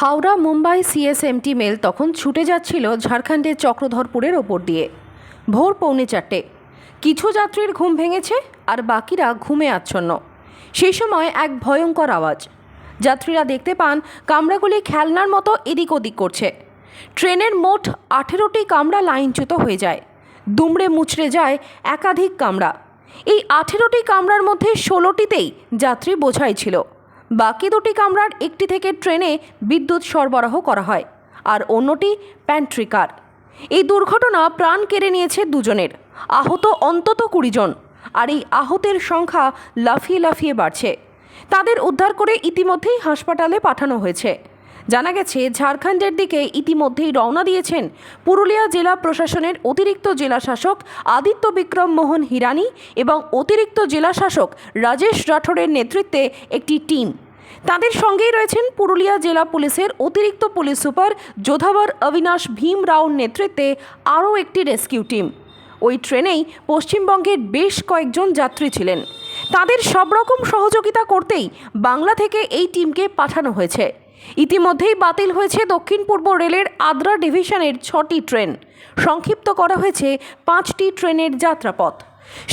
Howrah, Mumbai CSMT mail তখন ছুটে যাচ্ছিল ঝাড়খণ্ডের চক্রধরপুরের ওপর দিয়ে। ভোর পৌনে চারটে। কিছু যাত্রীর ঘুম ভেঙেছে আর বাকিরা ঘুমে আচ্ছন্ন। সেই সময় এক ভয়ঙ্কর আওয়াজ। যাত্রীরা দেখতে পান কামরাগুলি খেলনার মতো এদিক ওদিক করছে। ট্রেনের মোট আঠেরোটি কামরা লাইনচ্যুত হয়ে যায়। দুমড়ে মুচড়ে যায় একাধিক কামরা। এই আঠেরোটি কামরার মধ্যে ষোলোটিতেই যাত্রী বোঝাই ছিল। বাকি দুটি কামরার একটি থেকে ট্রেনে বিদ্যুৎ সরবরাহ করা হয়, আর অন্যটি প্যান্ট্রি কার। এই দুর্ঘটনা প্রাণ কেড়ে নিয়েছে দুজনের। আহত অন্তত কুড়িজন আর এই আহতের সংখ্যা লাফিয়ে লাফিয়ে বাড়ছে। তাদের উদ্ধার করে ইতিমধ্যেই হাসপাতালে পাঠানো হয়েছে। জানা গেছে, ঝাড়খণ্ডের দিকে ইতিমধ্যেই রওনা দিয়েছেন পুরুলিয়া জেলা প্রশাসনের অতিরিক্ত জেলা শাসক আদিত্য বিক্রম মোহন হিরানি এবং অতিরিক্ত জেলা শাসক রাজেশ রাঠোরের নেতৃত্বে একটি টিম। তাদের সঙ্গেই রয়েছেন পুরুলিয়া জেলা পুলিশের অতিরিক্ত পুলিশ সুপার যোধাবর অবিনাশ ভীম রাওর নেতৃত্বে আরও একটি রেস্কিউ টিম। ওই ট্রেনেই পশ্চিমবঙ্গের বেশ কয়েকজন যাত্রী ছিলেন। তাদের সব রকম সহযোগিতা করতেই বাংলা থেকে এই টিমকে পাঠানো হয়েছে। ইতিমধ্যেই বাতিল হয়েছে দক্ষিণ পূর্ব রেলের আদ্রা ডিভিশনের ছটি ট্রেন। সংক্ষিপ্ত করা হয়েছে পাঁচটি ট্রেনের যাত্রাপথ।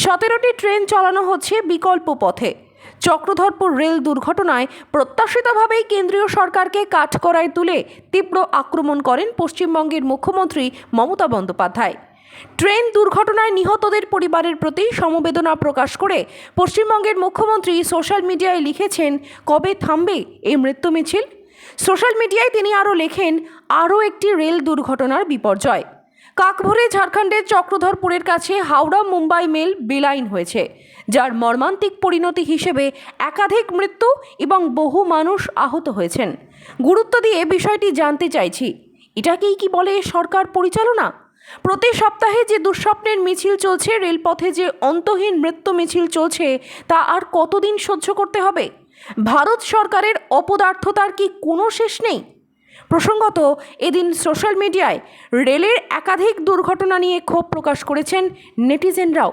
সতেরোটি ট্রেন চালানো হচ্ছে বিকল্প পথে। চক্রধরপুর রেল দুর্ঘটনায় প্রত্যাশিতভাবেই কেন্দ্রীয় সরকারকে কাঠকড়ায় তুলে তীব্র আক্রমণ করেন পশ্চিমবঙ্গের মুখ্যমন্ত্রী মমতা বন্দ্যোপাধ্যায়। ট্রেন দুর্ঘটনায় নিহতদের পরিবারের প্রতি সমবেদনা প্রকাশ করে পশ্চিমবঙ্গের মুখ্যমন্ত্রী সোশ্যাল মিডিয়ায় লিখেছেন, কবে থামবে এই মৃত্যু মিছিল? সোশ্যাল মিডিয়ায় তিনি আরও লেখেন, আরও একটি রেল দুর্ঘটনার বিপর্যয়। কাকভরে ঝাড়খণ্ডের চক্রধরপুরের কাছে হাওড়া মুম্বাই মেল বেলাইন হয়েছে, যার মর্মান্তিক পরিণতি হিসেবে একাধিক মৃত্যু এবং বহু মানুষ আহত হয়েছেন। গুরুত্ব দিয়ে বিষয়টি জানতে চাইছি, এটাকেই কি বলে সরকার পরিচালনা? প্রতি সপ্তাহে যে দুঃস্বপ্নের মিছিল চলছে, রেলপথে যে অন্তহীন মৃত্যু মিছিল চলছে, তা আর কতদিন সহ্য করতে হবে? ভারত সরকারের অপদার্থতার কি কোনো শেষ নেই? প্রসঙ্গত, এদিন সোশ্যাল মিডিয়ায় রেলের একাধিক দুর্ঘটনা নিয়ে ক্ষোভ প্রকাশ করেছেন নেটিজেনরাও।